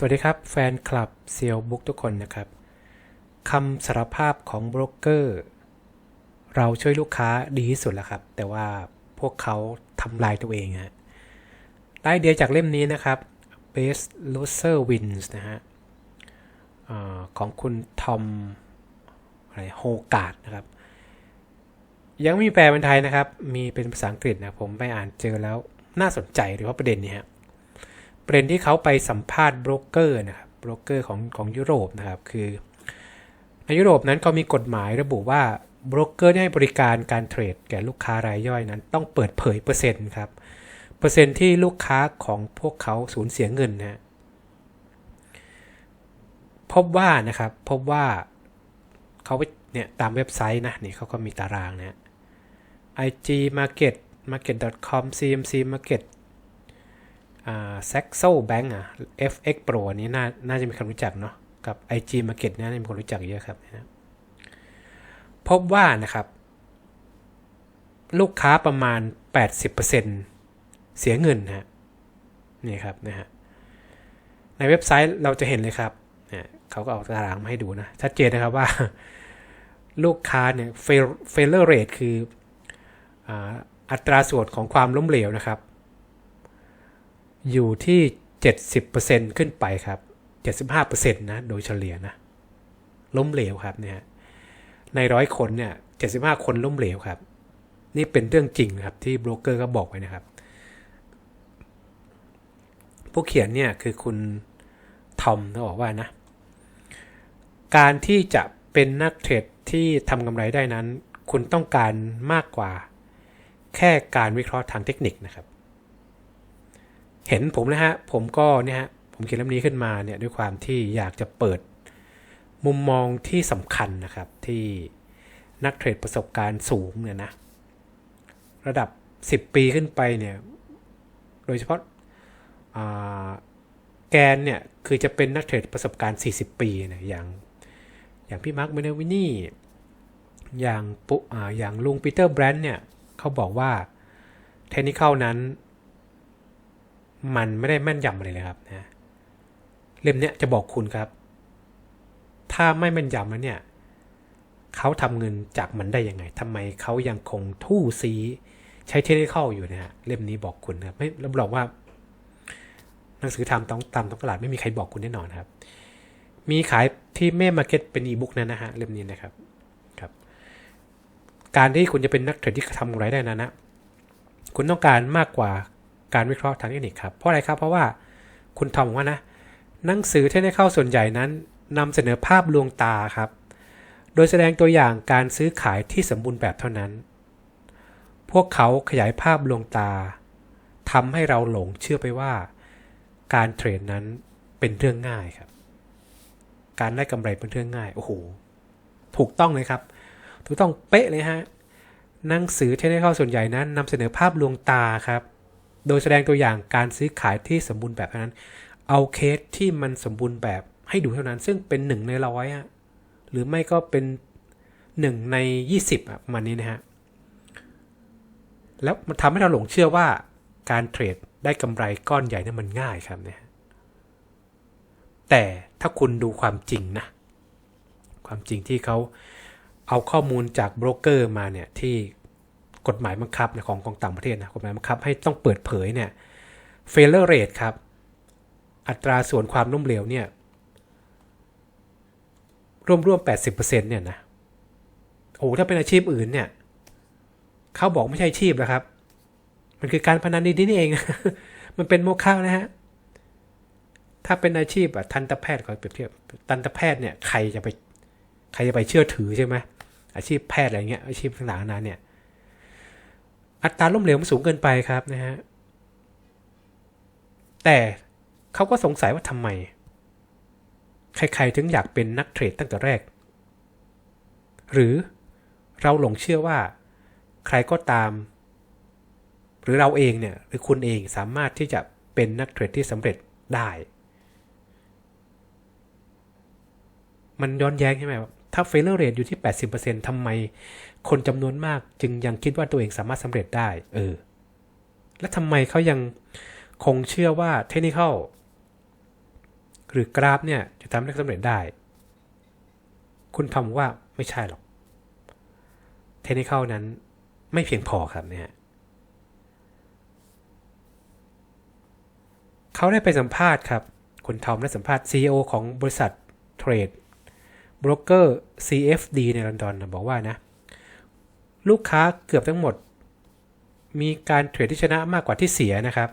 สวัสดีครับ แฟนคลับเซียวบุ๊กทุกคนนะครับคำสารภาพของโบรกเกอร์ เราช่วยลูกค้าดีที่สุดแล้วครับ แต่ว่าพวกเขาทำลายตัวเองฮะได้เดียจากเล่มนี้นะครับ Best Loser Wins นะฮะอของคุณทอมอะไรโฮกาดนะครับ ยังไม่มีแปลเป็นไทยนะครับ มีเป็นภาษาอังกฤษนะผมไปอ่านเจอแล้วน่าสนใจโดยเฉพาะประเด็นนี้ฮะ ประเด็นที่เขาไปสัมภาษณ์โบรกเกอร์นะครับโบรกเกอร์ของของยุโรปนะครับคือในยุโรปนั้นเขามีกฎหมายระบุว่าโบรกเกอร์ที่ให้บริการการเทรดแก่ลูกค้ารายย่อยนั้น ต้องเปิดเผยเปอร์เซ็นต์ครับเปอร์เซ็นต์ที่ลูกค้าของพวกเขาสูญเสียเงินนะพบว่านะครับพบว่าเขาเนี่ยตามเว็บไซต์นะนี่เขาก็มีตารางนะ IG Market Market.com CMC Market อ่า Saxo Bank อะ FX Pro อันนี้น่าน่าจะมีคนรู้จักเนาะกับ IG Market เนี่ยน่าจะมีคนรู้จักเยอะครับนะพบว่านะครับ ลูกค้าประมาณ 80%เสียเงินนะฮะนี่ครับนะฮะในเว็บไซต์เราจะเห็นเลยครับเนี่ยเขาก็เอาตารางมาให้ดูนะ ชัดเจนนะครับว่า ลูกค้าเนี่ย failure rate คือออัตราส่วนของความล้มเหลวนะครับ อยู่ที่ 70%ขึ้นไปครับ 75%นะโดยเฉลี่ยนะ ล้มเหลวครับเนี่ยในร้อยคนเนี่ย 75 คนล้มเหลวครับ นี่เป็นเรื่องจริงครับที่โบรกเกอร์ก็บอกไว้นะครับ ผู้เขียนเนี่ยคือคุณทอมเขาบอกว่านะ การที่จะเป็นนักเทรดที่ทำกำไรได้นั้น คุณต้องการมากกว่า แค่การวิเคราะห์ทางเทคนิคนะครับ เห็นผมนะฮะ ผมก็เนี่ยฮะ ผมเขียนเล่มนี้ขึ้นมาเนี่ยด้วยความที่อยากจะเปิดมุมมองที่สำคัญนะครับที่นักเทรดประสบการณ์สูงเนี่ยนะ ระดับ 10 ปีขึ้นไปเนี่ย โดยเฉพาะแกนเนี่ยคือจะเป็นนักเทรดประสบการณ์ 40 ปีนะอย่างอย่างพี่มาร์คเมเนวินี่อย่างปุออย่างลุงปีเตอร์แบรนด์เนี่ยเขาบอกว่าเทคนิคนั้น มันไม่ได้แม่นยำอะไรเลยครับนะเล่มเนี้ยจะบอกคุณครับ ถ้าไม่แม่นยำแล้วเนี่ยเขาทำเงินจากมันได้ยังไงทำไมเขายังคงทู่ซีใช้เทคนิคอยู่นะฮะเล่มนี้บอกคุณครับไม่รับรองว่า หนังสือทำต้องตามต้องตลาดไม่มีใครบอกคุณแน่นอนครับ มีขายที่เม่มาร์เก็ตเป็นอีบุ๊กนะนะฮะเล่มนี้นะครับครับ การที่คุณจะเป็นนักเทรดที่ทำอะไรได้นะนะคุณต้องการมากกว่า การวิเคราะห์ทางเทคนิคครับ เพราะอะไรครับ เพราะว่าคุณทอมว่านะ หนังสือเทคนิคส่วนใหญ่นั้นนำเสนอภาพลวงตาครับ โดยแสดงตัวอย่างการซื้อขายที่สมบูรณ์แบบเท่านั้น พวกเขาขยายภาพลวงตาทำให้เราหลงเชื่อไปว่า การเทรดนั้นเป็นเรื่องง่ายครับ การได้กำไรเป็นเรื่องง่าย โอ้โห ถูกต้องเลยครับ ถูกต้องเป๊ะเลยฮะหนังสือเทคนิคส่วนใหญ่นั้นนำเสนอภาพลวงตาครับ โดยแสดงตัวอย่างการซื้อขายที่สมบูรณ์แบบเท่านั้น เอาเคสที่มันสมบูรณ์แบบให้ดูเท่านั้น ซึ่งเป็นหนึ่งในร้อยอะหรือไม่ก็เป็นหนึ่งในยี่สิบอะประมาณนี้นะฮะ แล้วมันทำให้เราหลงเชื่อว่าการเทรดได้กำไรก้อนใหญ่นั้นมันง่ายครับเนี่ยแต่ถ้าคุณดูความจริงนะ ความจริงที่เขาเอาข้อมูลจากโบรกเกอร์มาเนี่ยที่ กฎหมายบังคับของของต่างประเทศนะกฎหมายบังคับให้ต้องเปิดเผยเนี่ย failure rate ครับ อัตราส่วนความล้มเหลวเนี่ยร่วมร่วม 80%เนี่ยนะโอ้ถ้าเป็นอาชีพอื่นเนี่ยเขาบอกไม่ใช่อาชีพแล้วครับ มันคือการพนันดีๆนี่เอง มันเป็นโมฆะนะฮะถ้าเป็นอาชีพอะทันตแพทย์ขอเปรียบเทียบทันตแพทย์เนี่ยใครจะไปใครจะไปเชื่อถือใช่ไหมอาชีพแพทย์อะไรเงี้ยอาชีพต่างๆนั้นเนี่ย อัตราล้มเหลวมันสูงเกินไปครับนะฮะแต่เขาก็สงสัยว่าทำไม ใครๆถึงอยากเป็นนักเทรดตั้งแต่แรก หรือเราหลงเชื่อว่า ใครก็ตาม หรือเราเองเนี่ยหรือคุณเองสามารถที่จะเป็นนักเทรดที่สำเร็จได้ มันย้อนแย้งใช่ไหม ถ้า failure rate อยู่ที่ 80%ทำไมคนจำนวนมากจึงยังคิดว่าตัวเองสามารถสำเร็จได้ เออ แล้วทำไมเขายังคงเชื่อว่าเทคนิคหรือกราฟเนี่ยจะทำให้สำเร็จได้ คุณทำว่าไม่ใช่หรอก เทคนิคนั้นไม่เพียงพอครับเนี่ยเขาได้ไปสัมภาษณ์ครับ คุณทอมได้สัมภาษณ์ CEO ของบริษัทเทรด บรกเกอร์ CFD ในลอนดอนบอกว่านะ ลูกค้าเกือบทั้งหมด มีการเทรดที่ชนะมากกว่าที่เสียนะครับ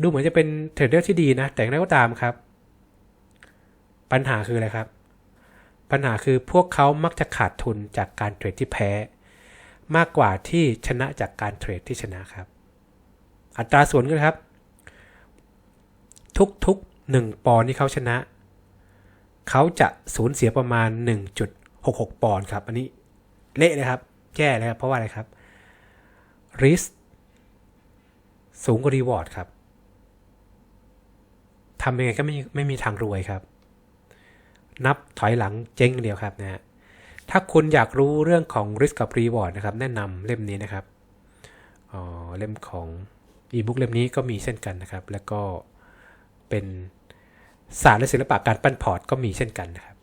ดูเหมือนจะเป็นเทรดเดอร์ที่ดีนะ แต่อย่างไรก็ตามครับ ปัญหาคืออะไรครับ ปัญหาคือพวกเขามักจะขาดทุนจากการเทรดที่แพ้ มากกว่าที่ชนะจากการเทรดที่ชนะครับ อัตราส่วนกันครับ ทุกๆ1ปอนที่เขาชนะ เขาจะสูญเสียประมาณ 1.66 ปอนด์ครับ อันนี้เละเลยครับ แย่เลยครับ เพราะว่าอะไรครับ risk สูงกว่า reward ครับทำยังไงก็ไม่ไม่มีทางรวยครับ นับถอยหลังเจ๊งเดียวครับนะฮะถ้าคุณอยากรู้เรื่องของ risk กับ reward นะครับ แนะนำเล่มนี้นะครับอ๋อเล่มของ e-book เล่มนี้ก็มีเช่นกันนะครับ แล้วก็เป็น ศาสตร์และศิลปะการปั้นพอร์ตก็มีเช่นกันนะครับ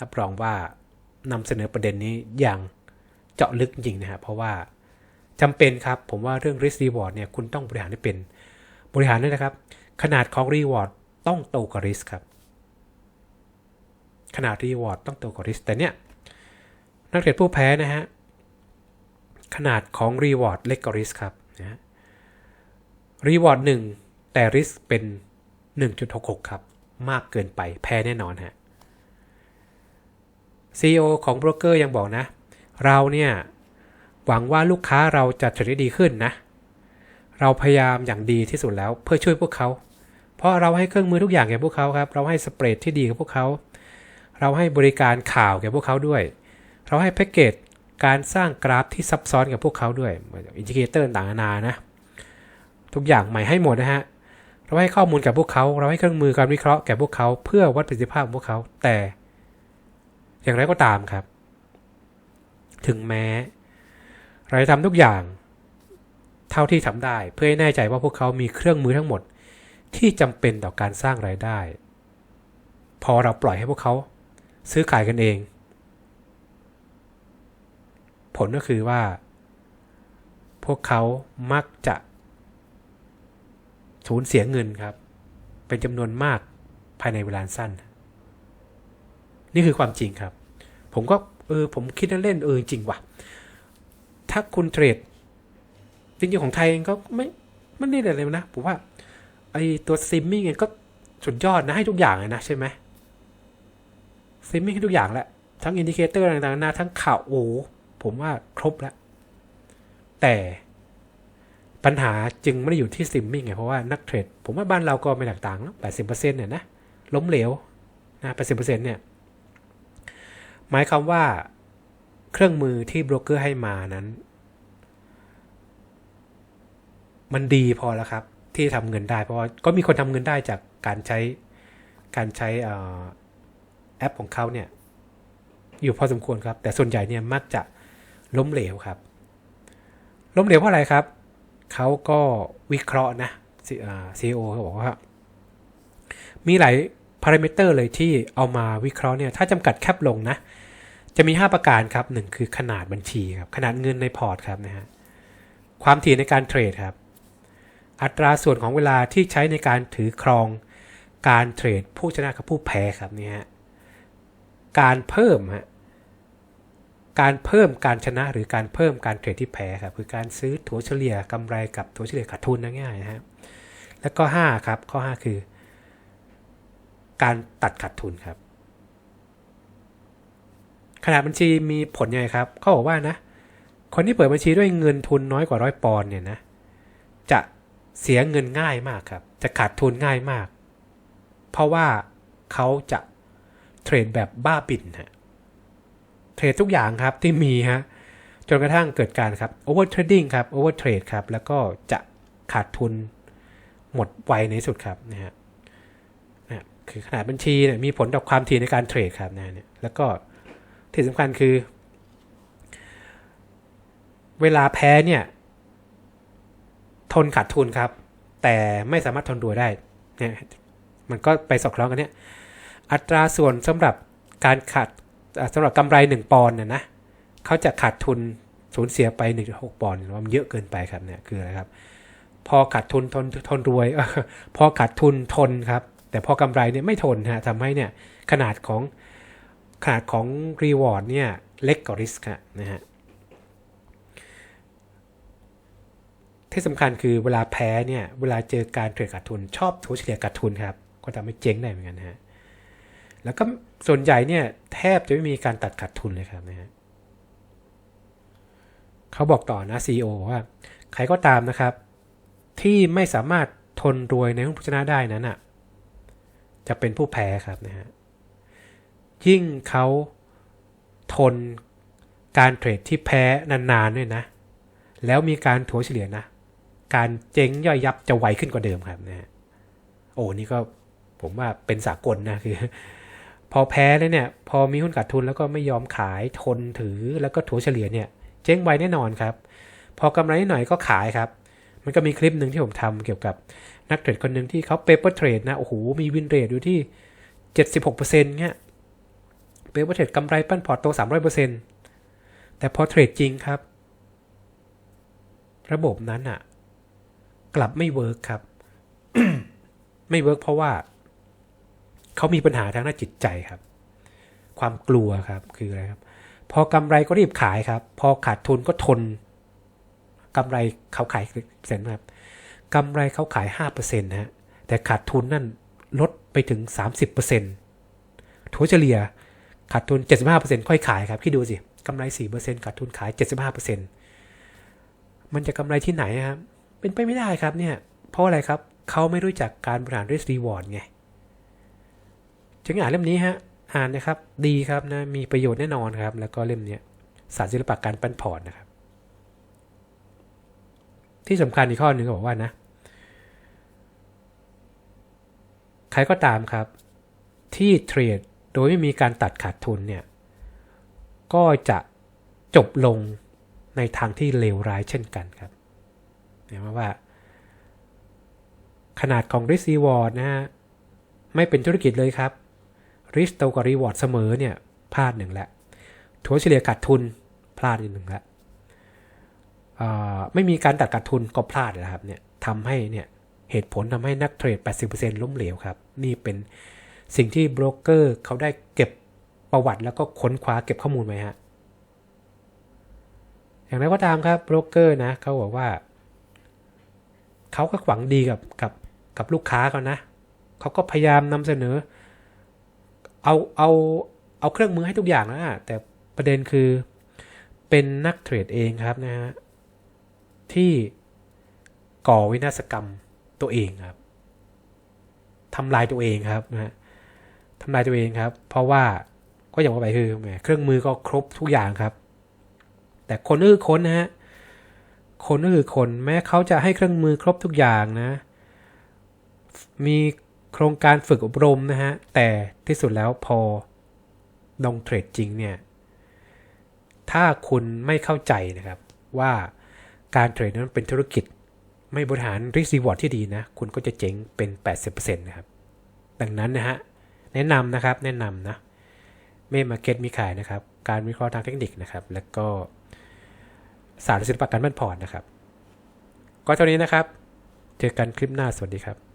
รับรองว่านำเสนอประเด็นนี้อย่างเจาะลึกจริงนะครับเพราะว่าจำเป็นครับ ผมว่าเรื่อง risk reward เนี่ยคุณต้องบริหารให้เป็นบริหารด้วยนะครับ ขนาดของ reward ต้องโตกว่า risk ครับ ขนาด reward ต้องโตกว่า risk แต่เนี่ยนักเทรดผู้แพ้นะฮะขนาดของ reward เล็กกว่า risk ครับนะ reward 1 แต่ risk เป็น 1.66 ครับ มากเกินไปแพ้แน่นอนฮะ CEO ของโบรกเกอร์ยังบอกนะ เราเนี่ย หวังว่าลูกค้าเราจะเทรดด้ดีขึ้นนะ เราพยายามอย่างดีที่สุดแล้วเพื่อช่วยพวกเขา เพราะเราให้เครื่องมือทุกอย่างแก่พวกเขาครับ เราให้สเปรดที่ดีกับพวกเขา เราให้บริการข่าวแก่พวกเขาด้วย เราให้แพ็กเกจการสร้างกราฟที่ซับซ้อนกับพวกเขาด้วยอินดิเคเตอร์ต่างๆนานานะทุกอย่างใหม่ให้หมดนะฮะ เราให้ข้อมูลกับพวกเขา เราให้เครื่องมือการวิเคราะห์แก่พวกเขาเพื่อวัดประสิทธิภาพของพวกเขา แต่ อย่างไรก็ตามครับ ถึงแม้ เราจะทำทุกอย่าง เท่าที่ทำได้ เพื่อให้แน่ใจว่าพวกเขามีเครื่องมือทั้งหมด ที่จำเป็นต่อการสร้างรายได้ พอเราปล่อยให้พวกเขา ซื้อขายกันเอง ผลก็คือว่า พวกเขามักจะ สูญเสียเงินครับ เป็นจำนวนมากภายในเวลาสั้น นี่คือความจริงครับ ผมก็เออผมคิดเล่นเออจริงว่ะ ถ้าคุณเทรดจริงๆของไทยเองก็ไม่ไม่ได้อะไรนะผมว่าไอตัวซิมมิ่งก็สุดยอดนะให้ทุกอย่างเลยนะใช่ไหมซิมมิ่งให้ทุกอย่างแหละทั้งอินดิเคเตอร์ต่างๆนะทั้งข่าวโอ้ผมว่าครบแล้วแต่ ปัญหาจึงไม่ได้อยู่ที่ซิมมิ่งไงเพราะว่านักเทรดผมว่าบ้านเราก็ไม่แตกต่างนะแปดสิบเปอร์เซ็นต์เนี่ยนะล้มเหลวนะแปดสิบเปอร์เซ็นต์เนี่ยหมายความว่าเครื่องมือที่โบรกเกอร์ให้มานั้น มันดีพอแล้วครับ ที่ทำเงินได้เพราะว่าก็มีคนทำเงินได้จากการใช้การใช้แอปของเขาเนี่ยอยู่พอสมควรครับ แต่ส่วนใหญ่เนี่ยมักจะล้มเหลวครับ ล้มเหลวเพราะอะไรครับ เขาก็วิเคราะห์นะซีอีโอเขาบอกว่า มีหลายพารามิเตอร์เลยที่เอามาวิเคราะห์เนี่ย ถ้าจำกัดแคปลงนะ จะมี 5 ประการครับหนึ่งคือขนาดบัญชีครับ ขนาดเงินในพอร์ตครับนะฮะ ความถี่ในการเทรดครับ อัตราส่วนของเวลาที่ใช้ในการถือครอง การเทรดผู้ชนะกับผู้แพ้ครับนี่ฮะ การเพิ่มฮะ การเพิ่มการชนะหรือการเพิ่มการเทรดที่แพ้ครับคือการซื้อถัวเฉลี่ยกำไรกับถัวเฉลี่ยขาดทุนง่ายๆนะฮะแล้วก็5ครับข้อ 5 คือ การตัดขาดทุนครับ ขนาดบัญชีมีผลยังไงครับเขาบอกว่านะ คนที่เปิดบัญชีด้วยเงินทุนน้อยกว่าร้อยปอนด์เนี่ยนะจะเสียเงินง่ายมากครับ จะขาดทุนง่ายมาก เพราะว่าเขาจะเทรดแบบบ้าบินฮะ เทรดทุกอย่างครับที่มีฮะจนกระทั่งเกิดการครับโอเวอร์เทรดดิ้งครับโอเวอร์เทรดครับแล้วก็จะขาดทุนหมดไวในสุดครับนะฮะนะคือขนาดบัญชีเนี่ยมีผลต่อความถี่ในการเทรดครับนะเนี่ยแล้วก็ที่สำคัญคือ เวลาแพ้เนี่ยทนขาดทุนครับ แต่ไม่สามารถทนดูได้เนี่ยมันก็ไปสอดคล้องกันเนี่ยอัตราส่วนสำหรับการขาด สำหรับกำไร 1 ปอนด์เนี่ยนะเขาจะขาดทุนสูญเสียไป 1.6 ปอนด์ว่ามันเยอะเกินไปครับเนี่ยคืออะไรครับ พอขาดทุนทนทนรวยพอขาดทุนทนครับ แต่พอกำไรเนี่ยไม่ทนฮะทำให้เนี่ยขนาดของขนาดของรีวอร์ดเนี่ยเล็กกว่าริสก์นะฮะที่สำคัญคือเวลาแพ้เนี่ยเวลาเจอการเทรดขาดทุนชอบถัวเฉลี่ยขาดทุนครับ ก็ทำให้เจ๊งได้เหมือนกันฮะ แล้วก็ส่วนใหญ่เนี่ยแทบจะไม่มีการตัดขาดทุนเลยครับนะฮะเขาบอกต่อนะ CEO ว่า ใครก็ตามนะครับ ที่ไม่สามารถทนรวยในหุ้นผู้ชนะได้นั้นอะจะเป็นผู้แพ้ครับนะฮะยิ่งเขาทนการเทรดที่แพ้นานๆด้วยนะ แล้วมีการถัวเฉลี่ยนะ การเจ๊งย่อยยับจะไวขึ้นกว่าเดิมครับนะฮะโอ้นี่ก็ผมว่าเป็นสากลนะคือ พอแพ้แล้วเนี่ย พอมีหุ้นขาดทุนแล้วก็ไม่ยอมขายทนถือแล้วก็ถัวเฉลี่ยเนี่ย เจ๊งไวแน่นอนครับ พอกำไรนิดหน่อยก็ขายครับ มันก็มีคลิปหนึ่งที่ผมทำเกี่ยวกับนักเทรดคนหนึ่งที่เขาเปเปอร์เทรดนะโอ้โหมีวินเรทอยู่ที่ 76%เนี่ยเปเปอร์เทรดกำไรปั้นพอร์ตโต 300%แต่พอเทรดจริงครับ ระบบนั้นอะกลับไม่เวิร์กครับ ไม่เวิร์กเพราะว่า เขามีปัญหาทางด้านจิตใจครับ ความกลัวครับคืออะไรครับ พอกำไรก็รีบขายครับ พอขาดทุนก็ทนกำไรเขาขายเสร็จครับกำไรเขาขาย5%นะฮะแต่ขาดทุนนั่นลดไปถึง 30%ถัวเฉลี่ยขาดทุน 75%ค่อยขายครับคิดดูสิกำไร 4%ขาดทุนขาย 75%มันจะกำไรที่ไหนครับ เป็นไปไม่ได้ครับเนี่ย เพราะอะไรครับ เขาไม่รู้จักการบริหาร risk reward ไง ถึงอ่านเล่มนี้ฮะ อ่านนะครับ ดีครับนะ มีประโยชน์แน่นอนครับ แล้วก็เล่มนี้ยสารศิลปะการปั้นพอร์ตนะครับ ที่สำคัญอีกข้อหนึ่งก็บอกว่านะ ใครก็ตามครับ ที่เทรดโดยไม่มีการตัดขาดทุนเนี่ย ก็จะจบลงในทางที่เลวร้ายเช่นกันครับเห็นไหมว่า ขนาดของ risk reward นะฮะ ไม่เป็นธุรกิจเลยครับ risk โตกว่า reward เสมอเนี่ยพลาดหนึ่งแล้วถัวเฉลี่ยขาดทุนพลาดอีกหนึ่งแล้วไม่มีการตัดขาดทุนก็พลาดนะครับเนี่ยทำให้เนี่ยเหตุผลทำให้นักเทรด 80%ล้มเหลวครับ นี่เป็นสิ่งที่โบรกเกอร์เขาได้เก็บประวัติแล้วก็ค้นคว้าเก็บข้อมูลไว้ฮะ อย่างไรก็ตามครับโบรกเกอร์นะเขาบอกว่า เขาก็หวังดีกับกับกับลูกค้าเขานะ เขาก็พยายามนำเสนอ เอาเอาเอาเครื่องมือให้ทุกอย่างนะแต่ประเด็นคือเป็นนักเทรดเองครับนะฮะที่ก่อวินาศกรรมตัวเองครับทำลายตัวเองครับนะฮะทำลายตัวเองครับ เพราะว่าก็อย่างว่าไปคือแหมเครื่องมือก็ครบทุกอย่างครับ แต่คนก็คือคนนะฮะคนก็คือคนแม้เขาจะให้เครื่องมือครบทุกอย่างนะ มี โครงการฝึกอบรมนะฮะ แต่ที่สุดแล้วพอลงเทรดจริงเนี่ย ถ้าคุณไม่เข้าใจนะครับว่าการเทรดนั้นเป็นธุรกิจ ไม่บริหารริสซีวอร์ดที่ดีนะ คุณก็จะเจ๊งเป็น 80%นะครับ ดังนั้นนะฮะ แนะนำนะครับ แนะนำนะ เมมาเก็ตมีขายนะครับ การวิเคราะห์ทางเทคนิคนะครับ แล้วก็สารศิลปะการบันพอร์ตนะครับ ก็เท่านี้นะครับ เจอกันคลิปหน้า สวัสดีครับ